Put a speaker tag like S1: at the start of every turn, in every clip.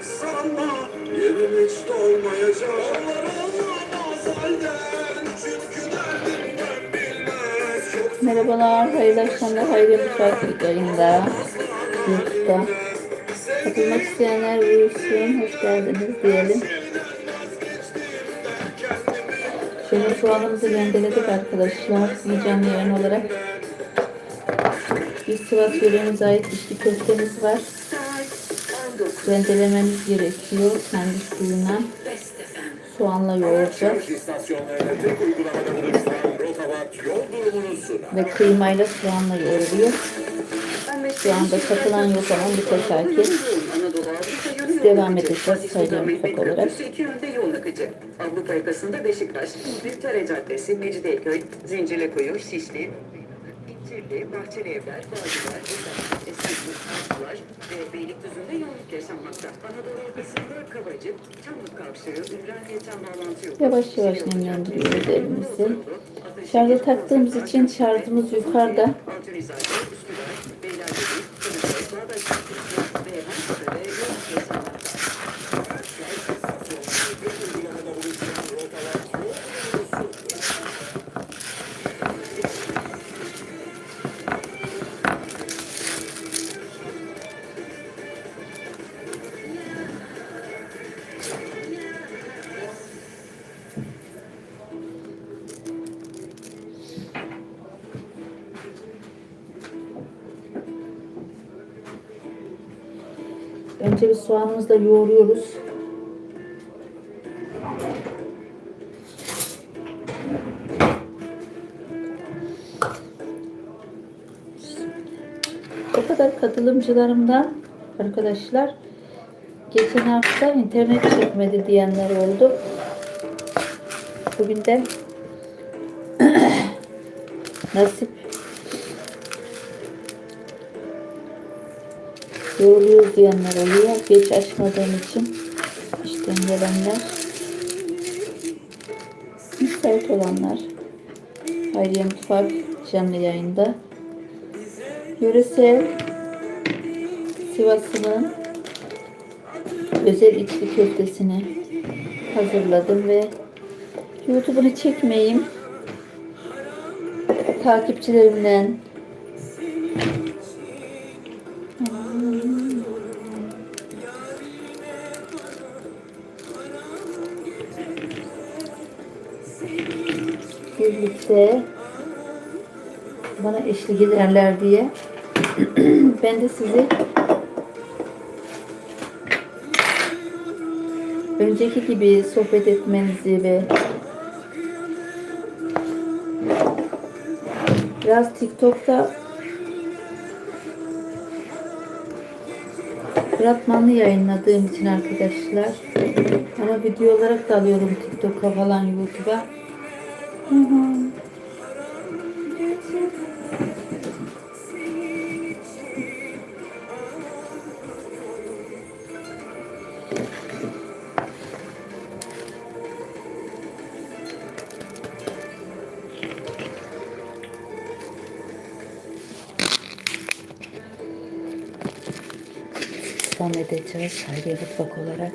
S1: sanma Yerim hiç dolmayacak Onlar olmaz halden Çünkü derdimden bilmez
S2: Merhabalar, hayırlı akşamlar, hayırlı mutfak yayında. YouTube'da. Katılmak isteyenler buyursun, hoş geldiniz diyelim. Şöyle soğanımızı rendeledik arkadaşlar. Bir canlı yayın olarak. Bir Sivas yöremize ait içli köftemiz var. Rendelememiz gerekiyor. Kendi suyuna. Soğanla yoğuracağız.
S1: Tek.
S2: Ve kıymayla soğanla yoğruluyor. Şu anda satılan yok ama bir teşekkür. Biz devam edeceğiz sayılı mutfak olarak.
S3: İki yönde yol akıcı. Avrupa yakasında Beşiktaş, Büyükdere Caddesi, Mecidiyeköy, Zincirlikuyu, Şişli, İncirli, Bahçeli Evler, Bağcılar, Aslılar ve Beylikdüzü'nde yoğunluk yaşanmakta. Anadolu yakasında Kavacık, Çamlık Kavşağı, Ümraniye Çam bağlantı yolu.
S2: Yavaş yavaş nemlendiriyoruz elimizi. Şarja taktığımız için şarjımız yukarıda. Önce bir soğanımızı da yoğuruyoruz. O kadar katılımcılarımdan arkadaşlar geçen hafta internet çekmedi diyenler oldu. Bugün de nasip yoruluyoruz diyenler oluyor. Geç açmadığım için. İşten gelenler. Müsait olanlar. Hayriye Mutfak canlı yayında. Yöresel Sivas'ın özel içli köftesini hazırladım ve YouTube'unu çekmeyeyim. Takipçilerimden birlikte bana eşlik ederler diye ben de sizi önceki gibi sohbet etmenizi ve biraz TikTok'ta Fıratmanlı yayınladığım için arkadaşlar ama video olarak da alıyorum TikTok'a falan YouTube'a. Hı hı. Devam edeceğiz Hayriye Mutfak olarak.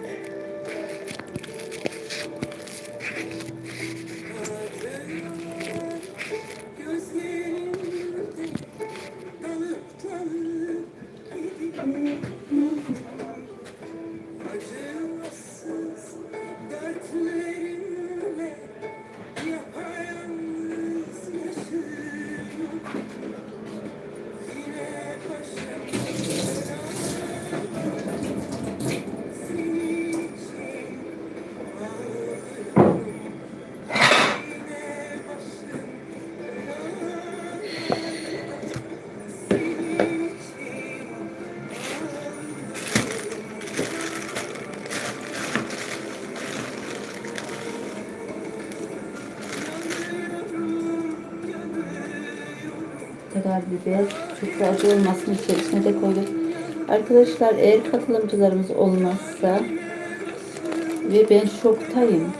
S2: beyaz küçüklerce olmasını içerisine de koyduk. Arkadaşlar eğer katılımcılarımız olmazsa ve ben şoktayım.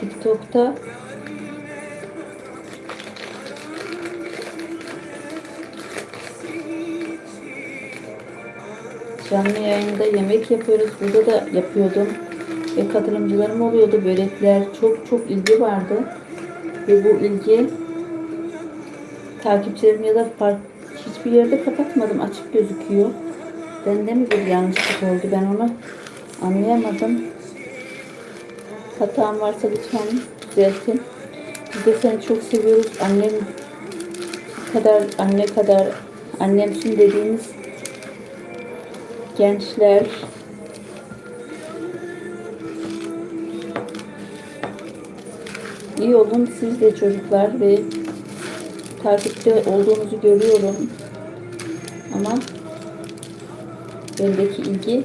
S2: TikTok'ta canlı yayında yemek yapıyoruz. Burada da yapıyordum. Ve katılımcılarım oluyordu. Börekler çok çok ilgi vardı. Ve bu ilgi takipçilerim ya da fark, hiçbir yerde kapatmadım. Açık gözüküyor. Bende mi bir yanlışlık oldu? Ben onu anlayamadım. Hatam varsa lütfen düzeltin. Biz de seni çok seviyoruz. Annem kadar, anne kadar, annemsin dediğiniz gençler iyi olun. Siz de çocuklar ve takipte olduğunuzu görüyorum. Ama bendeki ilgi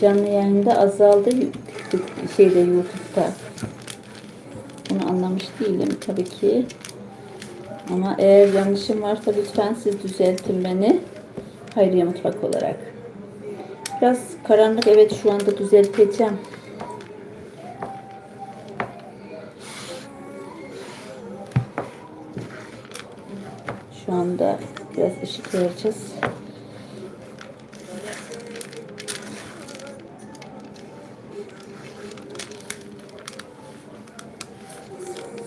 S2: canlı yayında azaldı şeyde YouTube'da. Bunu anlamış değilim tabii ki. Ama eğer yanlışım varsa lütfen siz düzeltin beni. Hayriye Mutfak olarak. Biraz karanlık. Evet şu anda düzelteceğim. Şu anda biraz ışık vereceğiz.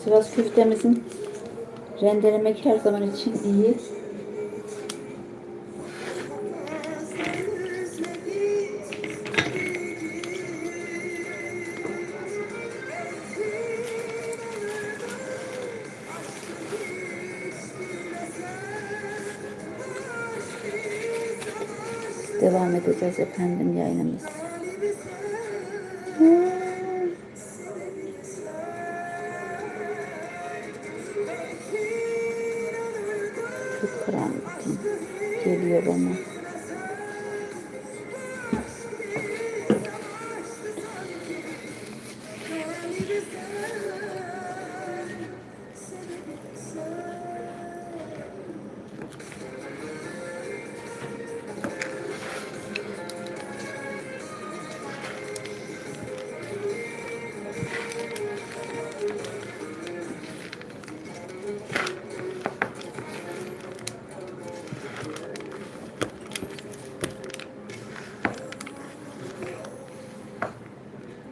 S2: Sivas köftemizin rendelemek her zaman için iyi. Devam edeceğiz efendim yayınımız.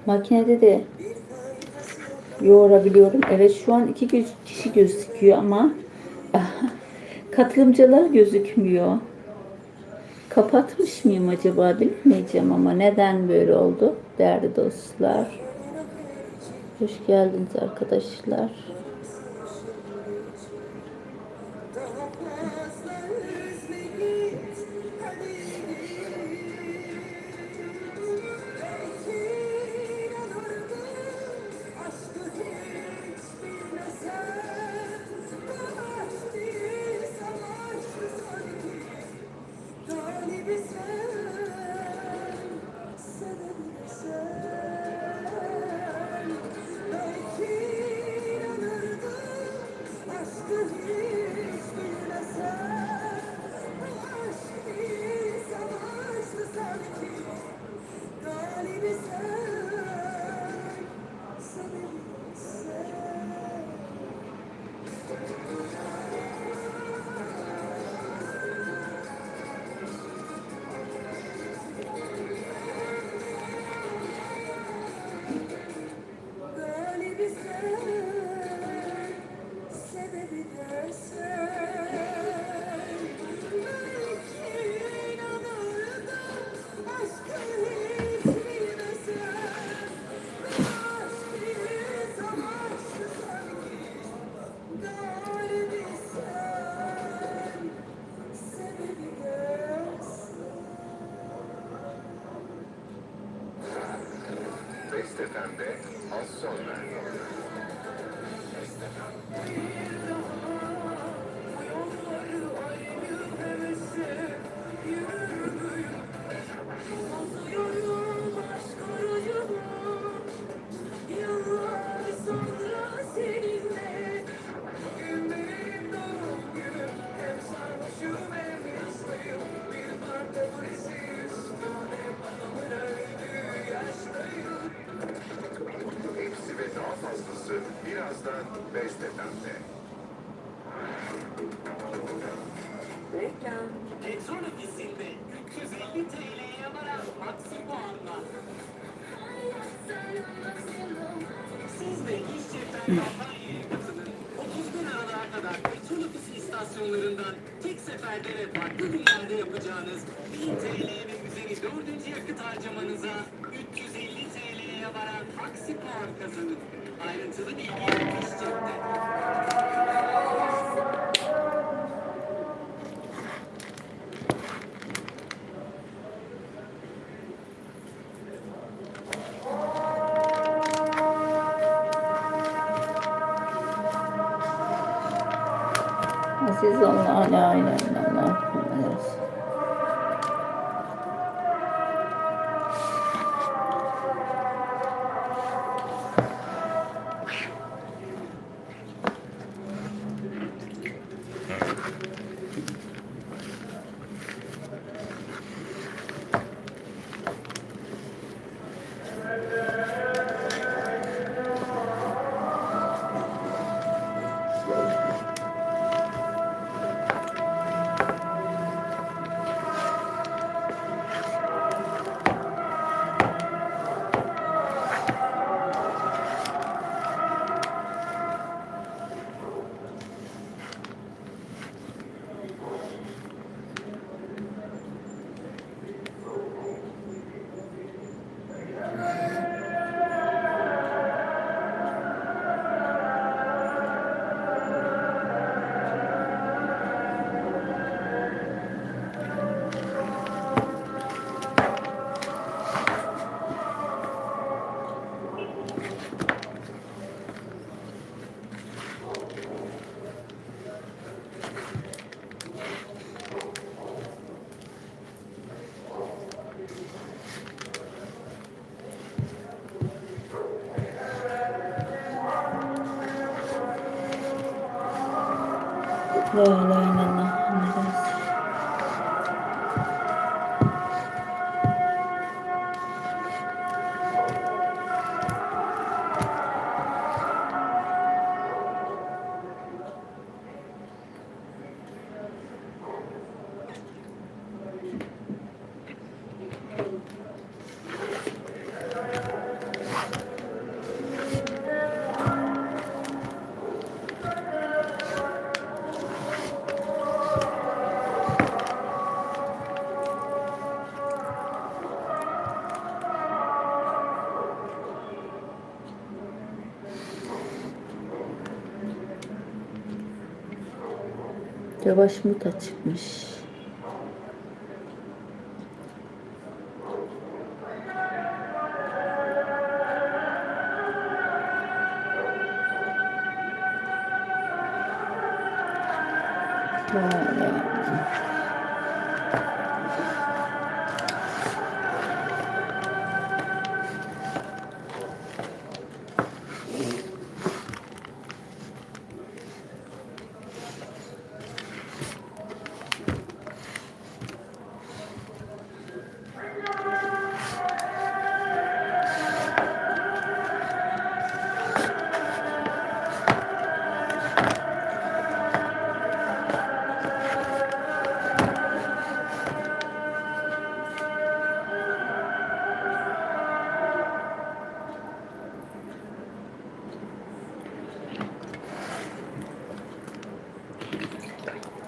S2: Makinede de yoğurabiliyorum. Evet şu an iki kişi gözüküyor ama katılımcılar gözükmüyor. Kapatmış mıyım acaba bilmeyeceğim ama neden böyle oldu değerli dostlar. Hoş geldiniz arkadaşlar.
S1: Big Hustle Man.
S4: Reklam.
S5: Petrol ofisinde
S3: 350 TL'ye varan maksi puanla. Siz de iş cepten kampanyaya katılın. 31 Aralık'a kadar petrol ofisi istasyonlarından tek seferde ve farklı günlerde yapacağınız 1000 TL ve üzeri 4. yakıt harcamanıza 350 TL'ye varan maksi puan kazanın. Ayrıntılı bilgi iş cepte.
S2: Siz onlarla aynen. Böyle, no! Yavaş muta çıkmış. İllallah. Rico.